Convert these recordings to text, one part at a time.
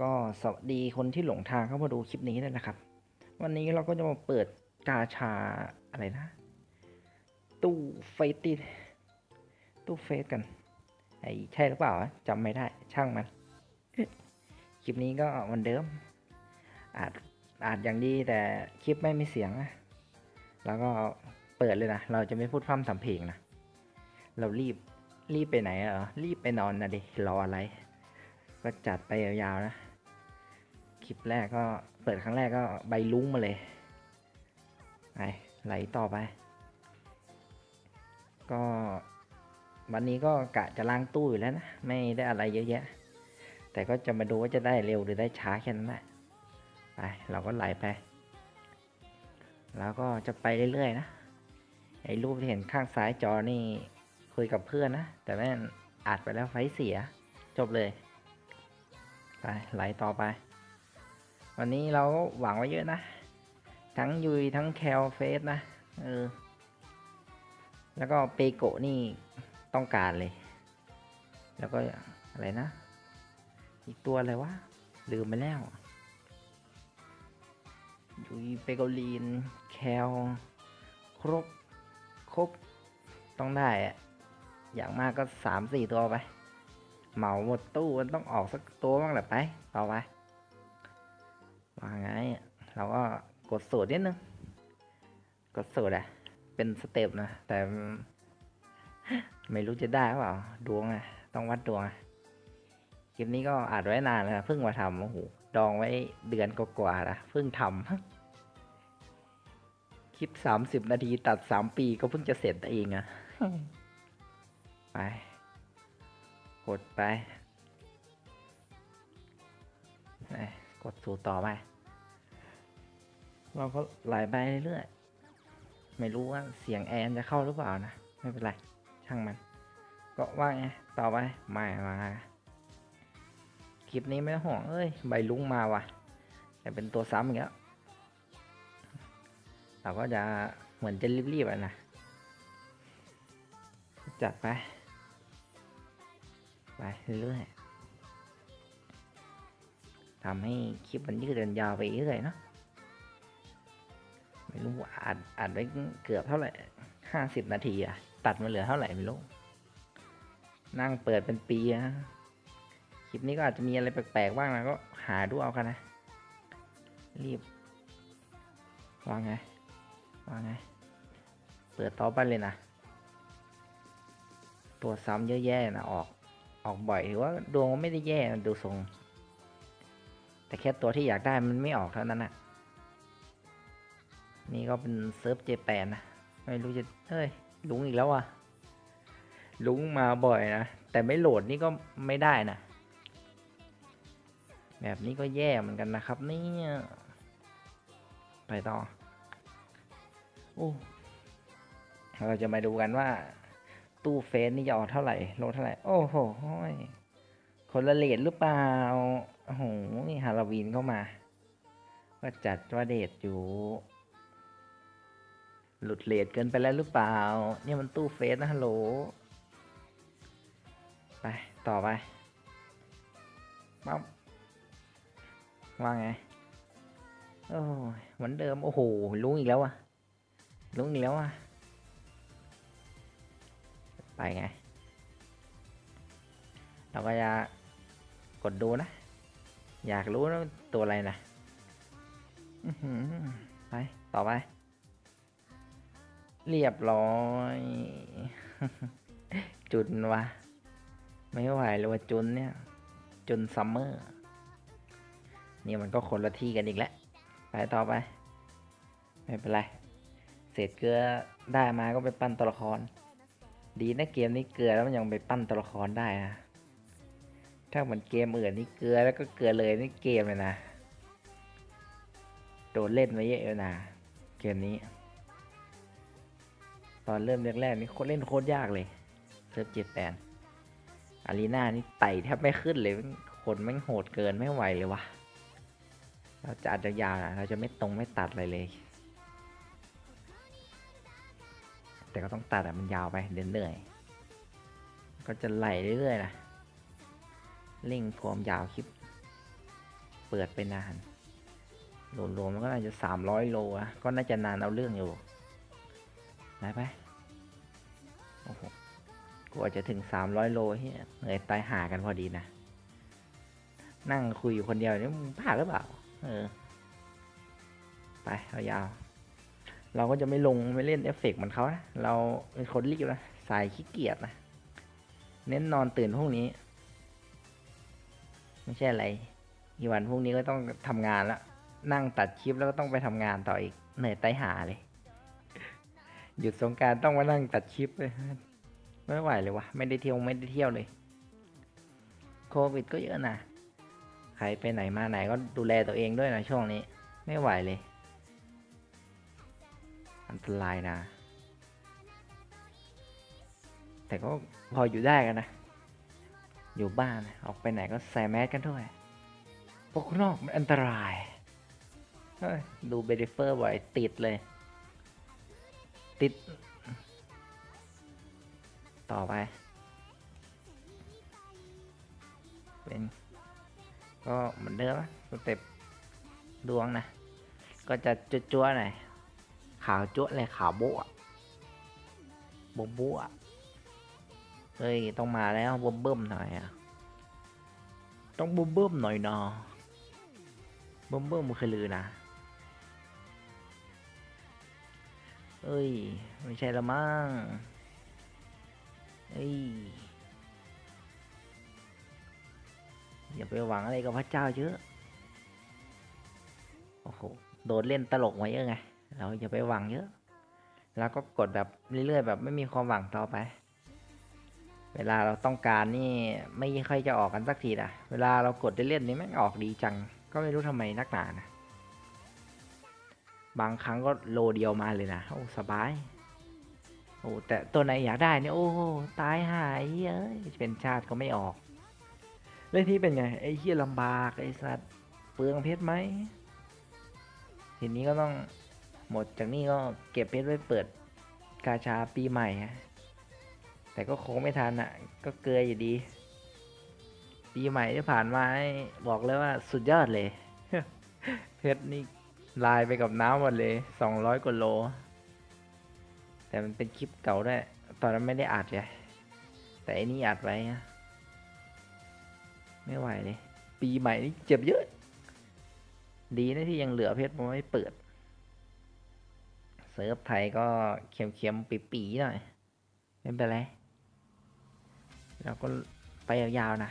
ก็สวัสดีคนที่หลงทางเข้ามาดูคลิปนี้ด้วยนะครับ วันนี้เราก็จะมาเปิดกาชาอะไรนะ ตู้เฟสติตู้เฟสกันไอ้ใช่หรือเปล่าจำไม่ได้ช่างมัน คลิปนี้ก็เหวันเดิมอาจอาจอย่างดีแต่คลิปไม่มีเสียงนะแล้วก็เปิดเลยนะ เราจะไม่พูดพร่ำทำเพลงนะ เรารีบรีบไปไหนเหรอรีบไปนอนนะดิรออะไร ก็จัดไปยาวๆนะ คลิปแรกก็เปิดครั้งแรกก็ใบลุ้งมาเลย ไปไหลต่อไป ก็วันนี้ก็กะจะล้างตู้อยู่แล้วนะ ไม่ได้อะไรเยอะแยะ แต่ก็จะมาดูว่าจะได้เร็วหรือได้ช้าแค่นั้นแหละไปเราก็ไหลไป แล้วก็จะไปเรื่อยๆนะ ไอ้รูปที่เห็นข้างซ้ายจอนี่คุยกับเพื่อนนะ แต่แม่งอัดไปแล้วไฟเสีย จบเลย ไปไหลต่อไป วันนี้เราก็หวังไว้เยอะนะ ทั้งยุยทั้งแคลเฟสนะ เออ แล้วก็เปโกนี่ต้องการเลย แล้วก็อะไรนะ อีกตัวอะไรวะ ลืมไปแล้ว ยุยเปโกลีน แคลครบ ครบ ต้องได้อะอย่างมากก็สามสี่ตัวไป เหมาหมดตู้มันต้องออกสักตัวบ้างแหละไปต่อไปว่าไงเราก็กดสูตรนิดนึง กดสูตรอะเป็นสเต็ปนะ แต่ ไม่รู้จะได้หรือเปล่า ดวงอะต้องวัดดวงอะคลิปนี้ก็อัดไว้นานแล้วนะเพิ่งมาทำโอ้โหดองไว้เดือนกว่าๆนะเพิ่งทำคลิปสามสิบนาทีตัดสามปีก็เพิ่งจะเสร็จเองอะไป กดไปไหนกดสู่ต่อไป เราก็ไหลไปเรื่อยๆไม่รู้ว่าเสียงแอนจะเข้าหรือเปล่านะ ไม่เป็นไร ช่างมัน ก็ว่าไง ต่อไปไม่มา คลิปนี้ไม่ต้องห่วง เอ้ย ใบลุงมาว่ะ แต่เป็นตัวซ้ำอีกแล้วเราก็จะเหมือนจะรีบๆอะนะ จัดไป ไปเรื่อยทำให้คลิปมันยืดเดินยาวไปเรื่อยเนาะไม่รู้ว่าอัดอัดไว้เกือบเท่าไหร่ห้าสิบนาทีอะตัดมาเหลือเท่าไหร่ไม่รู้นั่งเปิดเป็นปีนะคลิปนี้ก็อาจจะมีอะไรแปลกๆบ้างนะก็หาดูเอากันนะ รีบว่าไงว่าไง เปิดต่อไปเลยนะ ตัวซ้ำเยอะแย่นะออก ออกบ่อยถือว่าดวงมันไม่ได้แย่ดูทรง แต่แค่ตัวที่อยากได้มันไม่ออกเท่านั้นนะนี่ก็เป็นเซิร์ฟเจแปนนะ ไม่รู้จะเฮ้ยลุงอีกแล้วอะ ลุงมาบ่อยนะ แต่ไม่โหลดนี่ก็ไม่ได้นะ แบบนี้ก็แย่เหมือนกันนะครับนี่ไปต่อโอ้เราจะมาดูกันว่า ตู้เฟสนี่จะออกเท่าไหร่โลเท่าไหร่ โอ้โหยคนละเลทหรือเปล่า โอ้โหนี่ฮาโลวีนเข้ามาก็จัดว่าเดทอยู่ หลุดเลทเกินไปแล้วหรือเปล่า เนี่ยมันตู้เฟสนะฮัลโหล ไป ต่อไปปั๊บว่าไง โอ้เหมือนเดิม โอ้โหลุงอีกแล้วอะลุงอีกแล้วอะ ไปไง เราก็จะกดดูนะ อยากรู้นะตัวอะไรนะไป ต่อไป เรียบร้อย จุนวะ ไม่ไหวเลยว่าจุนเนี่ย จุนซัมเมอร์ นี่มันก็คนละที่กันอีกแล้ว ไปต่อไป ไม่เป็นไร เศษเกลือได้มาก็ไปปั้นตัวละคร ดีนะเกมนี้เกลือแล้วมันยังไปปั้นตัวละครได้นะ ถ้าเหมือนเกมอื่นนี่เกลือแล้วก็เกลือเลยนี่เกมเลยนะ โดนเล่นมาเยอะเลยนะเกมนี้ ตอนเริ่มแรกๆนี่โคตรเล่นโคตรยากเลยเซิร์ฟเจ็ดแปนอารีนานี่ไต่แทบไม่ขึ้นเลยคนแม่งโหดเกินไม่ไหวเลยวะเราจะอัดยาวๆนะเราจะไม่ตรงไม่ตัดอะไรเลย แต่ก็ต้องตัดอะมันยาวไปเดินเหนื่อยๆก็จะไหลเรื่อยๆนะเร่งความยาวคลิป เปิดไปนานรวมๆมันก็น่าจะสามร้อยโลอะก็น่าจะนานเอาเรื่องอยู่ไหนไปโอ้โหกว่าจะถึงสามร้อยโลเฮียเหนื่อยตายหากันพอดีนะ นั่งคุยอยู่คนเดียวนี่มึงบ้าหรือเปล่า เออ ไปเอายาว เราก็จะไม่ลงไม่เล่นเอฟเฟกต์เหมือนเขานะ เราเป็นคนรีบนะ สายขี้เกียจนะ เน้นนอนตื่นพรุ่งนี้ ไม่ใช่อะไรอีวันพรุ่งนี้ก็ต้องทำงานแล้วนั่งตัดคลิปแล้วก็ต้องไปทำงานต่ออีก เหนื่อยไตหาเลย หยุดสงการต้องมานั่งตัดคลิปเลยไม่ไหวเลยวะไม่ได้เที่ยวไม่ได้เที่ยวเลย โควิดก็เยอะนะ ใครไปไหนมาไหนก็ดูแลตัวเองด้วยนะช่วงนี้ ไม่ไหวเลย อันตรายนะ แต่ก็พออยู่ได้กันนะ อยู่บ้านออกไปไหนก็ใส่แมสกันด้วยพวกข้างนอกมันอันตราย ดูเบดิเฟอร์บ่อยติดเลย ติด ต่อไป เป็น ก็เหมือนเดิมสเต็ปดวงนะ ก็จะจั่วๆหน่อยาวจั่วเลยขาวโบ๊ะโบ๊ะโบ๊ะเฮ้ย ต้องมาแล้วเบิ่มเบิ่มหน่อยอะต้องเบิ่มเบิ่มหน่อยเนาะเบิ่มเบิ่มๆมันคือลือนะเอ้ย ไม่ใช่ละมั้งเอ้ยอย่าไปหวังอะไรกับพระเจ้าเยอะ โอ้โห โดนเล่นตลกมาเยอะไง เราอย่าไปหวังเยอะ แล้วก็กดแบบเรื่อยๆ แบบไม่มีความหวังต่อไป เวลาเราต้องการนี่ไม่ค่อยจะออกกันสักทีนะเวลาเรากดเล่นๆนี่แม่งออกดีจัง ก็ไม่รู้ทำไมนักหนานะ บางครั้งก็โลเดียวมาเลยนะโอ้สบาย โอ้แต่ตัวไหนอยากได้เนี่ยโอ้ตายหายเอ้ยเป็นชาติก็ไม่ออกเล่นที่เป็นไงไอ้เหี้ยลำบากไอ้สัตว์เปลืองเพชรไหมทีนี้ก็ต้อง หมดจากนี้ก็เก็บเพชรไว้เปิดกาชาปีใหม่ฮะแต่ก็คงไม่ทันอะ ก็เกยอยู่ดี ปีใหม่ที่ผ่านมาบอกเลยว่าสุดยอดเลย เพชรนี่ลายไปกับน้ำหมดเลยสองร้อยกว่าโล แต่มันเป็นคลิปเก่าด้วย ตอนนั้นไม่ได้อัดไงแต่อันนี้อัดไว้นะไม่ไหวเลย ปีใหม่นี่เจ็บเยอะ ดีนะที่ยังเหลือเพชรมันไม่เปิด ซิร์ฟไทยก็เค็มๆปีๆหน่อย ไม่เป็นไรเราก็ไปยาวๆนะ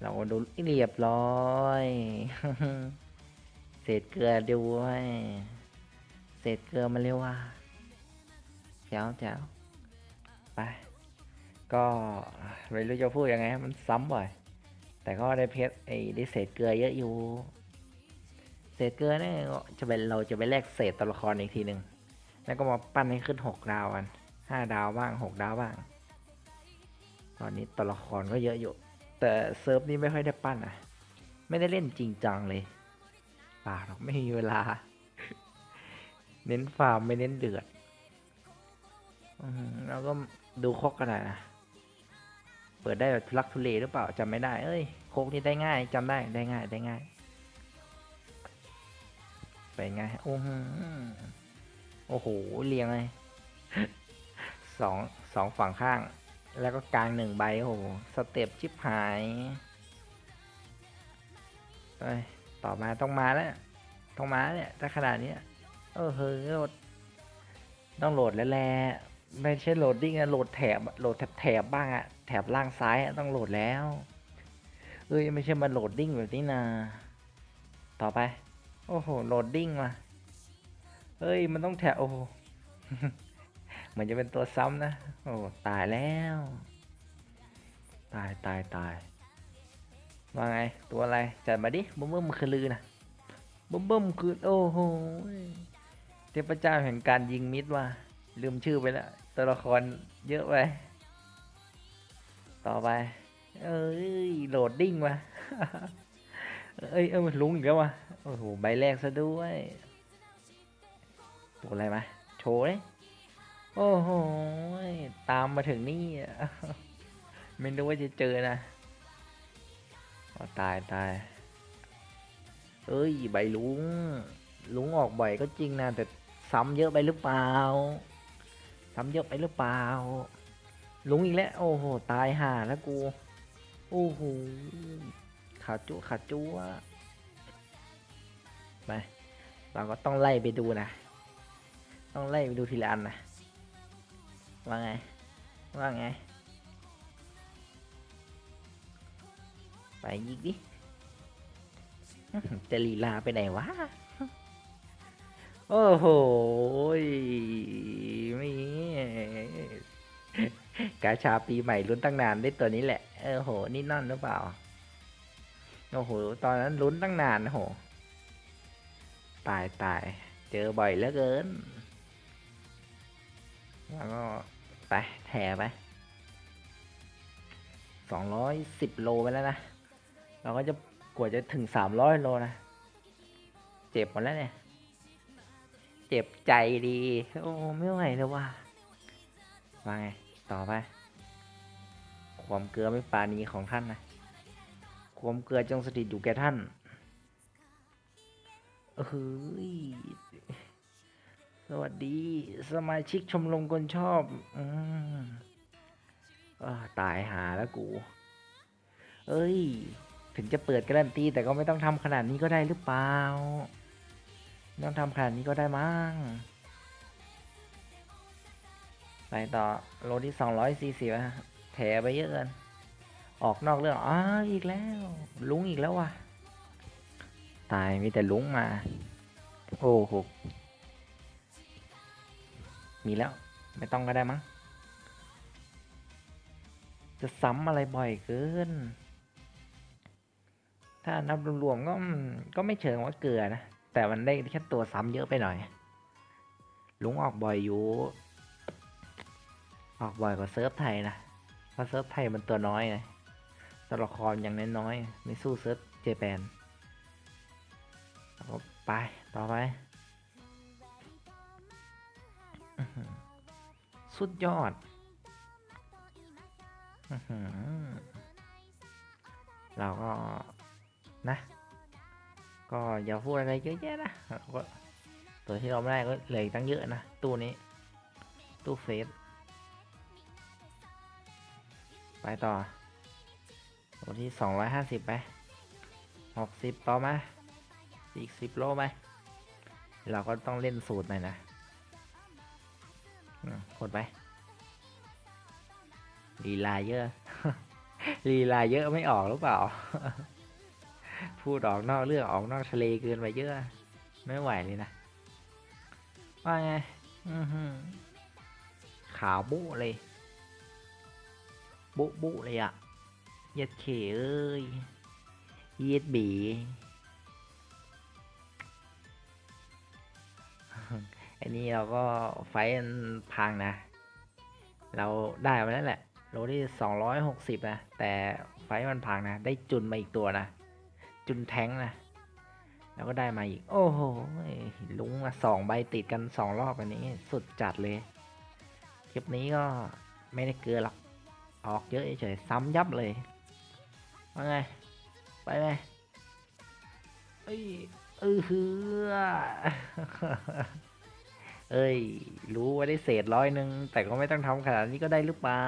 เราก็ดูเรียบร้อยเศษเกลือด้วยเศษเกลือมาเร็วว่าแจ๋วแจ๋วไป ก็ไม่รู้จะพูดยังไง มันซ้ำบ่อย แต่ก็ได้เพชรไอ้ได้เศษเกลือเยอะอยู่ เศษเกลือเนี่ยจะเป็นเราจะไปแลกเศษตัวละครอีกทีหนึ่งแล้วก็มาปั้นให้ขึ้นหกดาวกันห้าดาวบ้างหกดาวบ้าง ตอนนี้ตัวละครก็เยอะอยู่ แต่เซิร์ฟนี้ไม่ค่อยได้ปั้นอะ ไม่ได้เล่นจริงจังเลยป่าหรอกไม่มีเวลา เน้นฟาร์มไม่เน้นเดือดอแล้วก็ดูคกกันหน่อยนะเปิดได้แบบทุลักทุเลหรือเปล่าจำไม่ได้ เอ้ยโคกนี่ได้ง่ายจำได้ได้ง่ายได้ง่าย เป็นไงโอ้โหโอ้โหเรียงเลยสองสองฝั่งข้าง แล้วก็กลางหนึ่งใบโอ้โหสเต็ปชิบหายเอ้ยต่อมาต้องมาแล้วต้องมาเนี่ยถ้าขนาดนี้เออเฮ้ยโหลดต้องโหลดแล้วแหละไม่ใช่โหลดดิ้งอะโหลดแถบโหลดแถบแถบบ้างอะแถบล่างซ้ายต้องโหลดแล้ว เอ้ยไม่ใช่มาโหลดดิ้งแบบนี้นะต่อไป โอ้โห โหลดดิ้งมาเอ้ย มันต้องแถบโอ้โหเหมือนจะเป็นตัวซ้ำนะ โอ้ ตายแล้ว ตายตายตายว่าไง ตัวอะไร จัดมาดิบุ้มบุ้มคือลือนะบุ้มบุ้มคือ โอ้โห เทพเจ้าแห่งการยิงมิดว่ะลืมชื่อไปแล้ว ตัวละครเยอะไป ต่อไป เอ้ย โหลดดิ้งมา เอ้ยเอ้ยลุงอีกแล้ววะโอ้โหใบแรกซะด้วยตัวอะไรมาโชว์เลยโอ้โหตามมาถึงนี่ไม่รู้ว่าจะเจอนะอตายตายเอ้ยใบลุงลุงออกบ่อยก็จริงนะแต่ซ้ำเยอะไปหรือเปล่าซ้ำเยอะไปหรือเปล่าลุงอีกแล้วโอ้โหตายห่าแล้วกูโอ้โห ขาจุขาจุวะไปเราก็ต้องไล่ไปดูนะ ต้องไล่ไปดูทีละอันนะ ว่าไง ว่าไง ไปยิกดิอื้อหือจะลีลาไปไหนวะ โอ้โห ไม่กาชาปีใหม่ลุ้นตั้งนานได้ตัวนี้แหละ เออโห นี่นั่นหรือเปล่า โอ้โห ตอนนั้นลุ้นตั้งนานนะโห ตายตาย เจอบ่อยเหลือเกิน แล้วก็ไปแถไปสองร้อยสิบโลไปแล้วนะ เราก็จะกว่าจะถึงสามร้อยโลนะ เจ็บหมดแล้วเนี่ย เจ็บใจดี โอ้ไม่ไหวแล้วว่ะว่าไง ต่อไป ความเกลือไม่ปาณีของท่านนะ ควมเกลือจงสถิตอยู่แก่ท่านเฮ้ย สวัสดี สมาชิกชมรมคนชอบอืมอาตายหาแล้วกู เอ้ย ถึงจะเปิดการันตี แต่ก็ไม่ต้องทำขนาดนี้ก็ได้หรือเปล่าไม่ต้องทำขนาดนี้ก็ได้มั้ง ไปต่อ โลที่สองร้อยสี่สิบะแถไปเยอะเกิน ออกนอกเรื่องอ๋ออีกแล้ว ลุงอีกแล้วว่ะ ตายมีแต่ลุงมา โอ้โห มีแล้ว ไม่ต้องก็ได้มั้ง จะซ้ำอะไรบ่อยเกิน ถ้านับรวมๆก็ก็ไม่เชิงว่าเกลือนะ แต่มันได้แค่ตัวซ้ำเยอะไปหน่อย ลุงออกบ่อยอยู่ ออกบ่อยกว่าเซิร์ฟไทยนะ เพราะเซิร์ฟไทยมันตัวน้อยไง ตัวละครอย่างน้อยๆไม่สู้เซิร์ฟเจแปนไป ต่อไป สุดยอด เราก็นะ ก็อย่าพูดอะไรเยอะแยะนะก็ตัวที่เราไม่ได้ก็เหลืออีกตั้งเยอะนะ ตู้นี้ ตู้เฟส ไปต่อ ตัวที่สองร้อยห้าสิบไปหกสิบต่อมาอีกสิบโลไหมเราก็ต้องเล่นสูตรหน่อยนะอืมกดไปลีลาเยอะลีลาเยอะไม่ออกหรือเปล่า พูดออกนอกเรื่องออกนอกทะเลเกินไปเยอะ ไม่ไหวเลยนะว่าไงขาวบุเลย บุบุเลยอะ เย็ดเขเอ้ยเย็ดบีอันนี้เราก็ไฟพังนะ เราได้มาแล้วแหละ โลที่สองร้อยหกสิบนะ แต่ไฟมันพังนะ ได้จุนมาอีกตัวนะ จุนแท้งนะ แล้วก็ได้มาอีก โอ้โห ลุงมาสองใบติดกันสองรอบอันนี้สุดจัดเลย คลิปนี้ก็ไม่ได้เกลือหรอก ออกเยอะเฉยซ้ำยับเลย ว่าไง ไปไหมเอ้ยเออเฮือเอ้ย รู้ว่าได้เศษร้อยหนึ่งแต่ก็ไม่ต้องทำขนาดนี้ก็ได้หรือเปล่า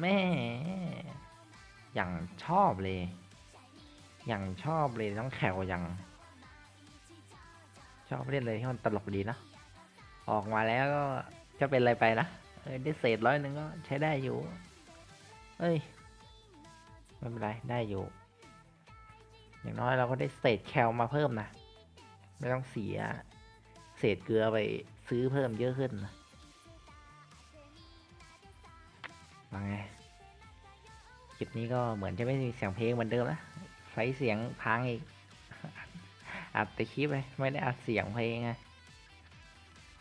แม่ อย่างชอบเลย อย่างชอบเลยต้องแขวอย่าง ชอบเล่นเลยที่มันตลกดีนะ ออกมาแล้วก็จะเป็นอะไรไปนะเอ้ยได้เศษร้อยหนึ่งก็ใช้ได้อยู่ เอ้ย ไม่เป็นไร ได้อยู่ อย่างน้อยเราก็ได้เศษแคลมาเพิ่มนะ ไม่ต้องเสีย เศษเกลือไปซื้อเพิ่มเยอะขึ้นนะว่าไงคลิปนี้ก็เหมือนจะไม่มีเสียงเพลงเหมือนเดิมนะใช้เสียงพังอีก อัดแต่คลิปไปไม่ได้อัดเสียงเพลงไง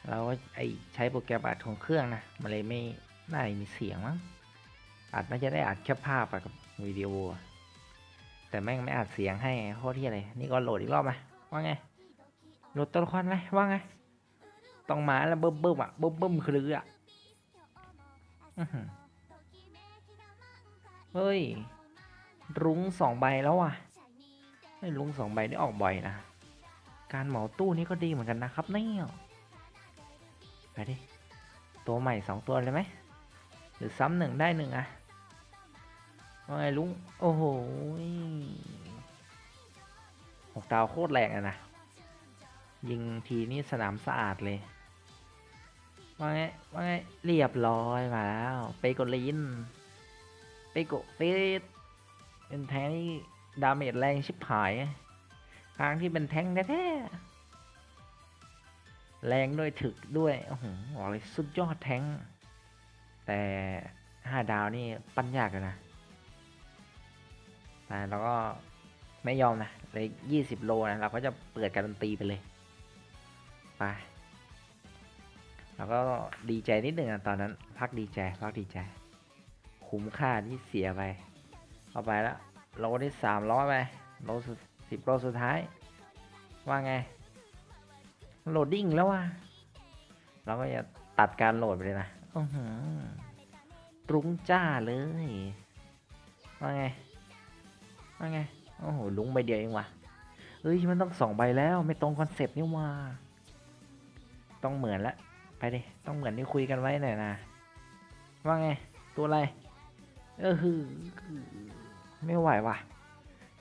เราก็ไอใช้โปรแกรมอัดของเครื่องนะ มันเลยไม่น่าจะมีเสียงมั้ง อัดน่าจะได้อัดแค่ภาพอะกับ วิดีโอ แต่แม่งไม่อัดเสียงให้โคตรที่อะไร นี่ก็โหลดอีกรอบไหมว่าไง โหลดตัวละครไหมว่าไง ต้องมาแล้วเบิ่มเบิ่มๆอะเบิ่มเบิ่มคืออะอื้อหือเฮ้ย รุ้งสองใบแล้วอะไอ้ลุงสองใบนี่ออกบ่อยนะ การเหมาตู้นี่ก็ดีเหมือนกันนะครับเนี่ยไปดิ ตัวใหม่สองตัวเลยไหม หรือซ้ำหนึ่งได้หนึ่งอะ ว่าไงลุง โอ้โหหกดาวโคตรแรงอะนะ ยิงทีนี่สนามสะอาดเลย ว่าไง ว่าไง เรียบร้อยมาแล้วเปโกลินเปโกฟิตเป็นแทงที่ดาเมจแรงชิบหายทางที่เป็นแทงแท้แรงด้วยถึกด้วย โอ้โหบอกเลยสุดยอดแทงแต่ห้าดาวนี่ ปั้นยากเลยนะ แต่เราก็ไม่ยอมนะเลยยี่สิบโลนะเราก็จะเปิดการันตีไปเลยไปเราก็ดีใจนิดหนึ่งอะตอนนั้น พักดีใจพักดีใจ คุ้มค่าที่เสียไปเอาไปแล้วโลที่สามร้อยไปโลสิบโลสุดท้าย ว่าไงโหลดดิ้งแล้วว่ะเราก็จะตัดการโหลดไปเลยนะอือหือรุ้งจ้าเลยว่าไง ว่าไง โอ้โห ลุงใบเดียวเองว่ะเอ้ย มันต้องสองใบแล้ว ไม่ตรงคอนเซปต์นี่ว่า ต้องเหมือนละ ไปดิ ต้องเหมือนที่คุยกันไว้หน่อยนะ ว่าไง ตัวอะไร เออคือไม่ไหวว่ะ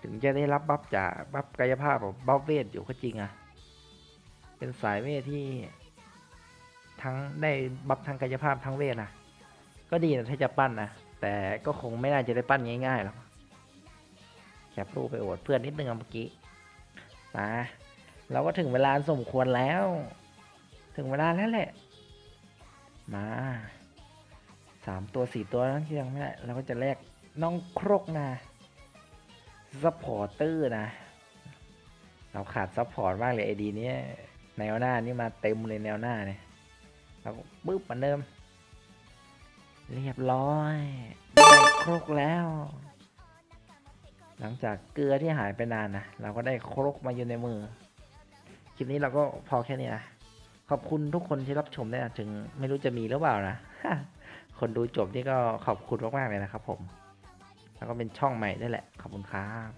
ถึงจะได้รับบัฟจากบัฟกายภาพของบัฟเวทอยู่ก็จริงอะเป็นสายเวทที่ ทั้งได้บัฟทางกายภาพทั้งเวทนะ ก็ดีนะถ้าจะปั้นนะ แต่ก็คงไม่น่าจะได้ปั้นง่ายๆหรอก ปรูปไปอวดเพื่อนนิดนึงเมื่อกี้มาเราก็ถึงเวลาสมควรแล้ว ถึงเวลาแล้วแหละ มาสามตัวสี่ตัวนั้นที่ยังไม่ได้เราก็จะแลกน้องครกนะซัพพอร์เตอร์นะ เราขาดซัพพอร์ตมากเลยไอดีนี้แนวหน้านี่มาเต็มเลยแนวหน้าเนี่ยเราก็ปึ๊บเหมือนเดิม เรียบร้อยได้ครกแล้ว หลังจากเกลือที่หายไปนานนะ เราก็ได้ครกมาอยู่ในมือ คลิปนี้เราก็พอแค่นี้นะ ขอบคุณทุกคนที่รับชมเนี่ยถึงไม่รู้จะมีหรือเปล่านะ คนดูจบนี่ก็ขอบคุณมากๆเลยนะครับผม แล้วก็เป็นช่องใหม่ด้วยแหละ ขอบคุณครับ